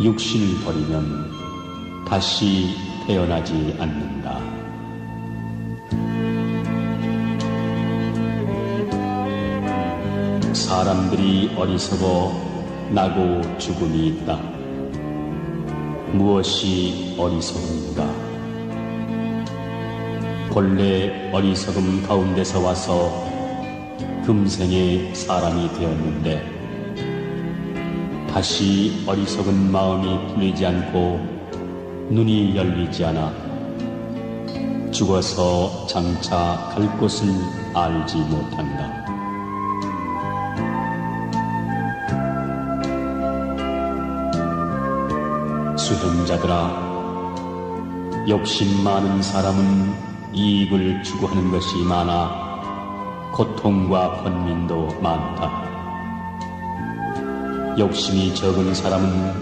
육신을 버리면 다시 태어나지 않는다. 사람들이 어리석어 나고 죽음이 있다. 무엇이 어리석은가? 본래 어리석음 가운데서 와서 금생에 사람이 되었는데 다시 어리석은 마음이 풀리지 않고 눈이 열리지 않아 죽어서 장차 갈 곳을 알지 못한다. 수행자들아, 욕심 많은 사람은 이익을 추구하는 것이 많아 고통과 번민도 많다. 욕심이 적은 사람은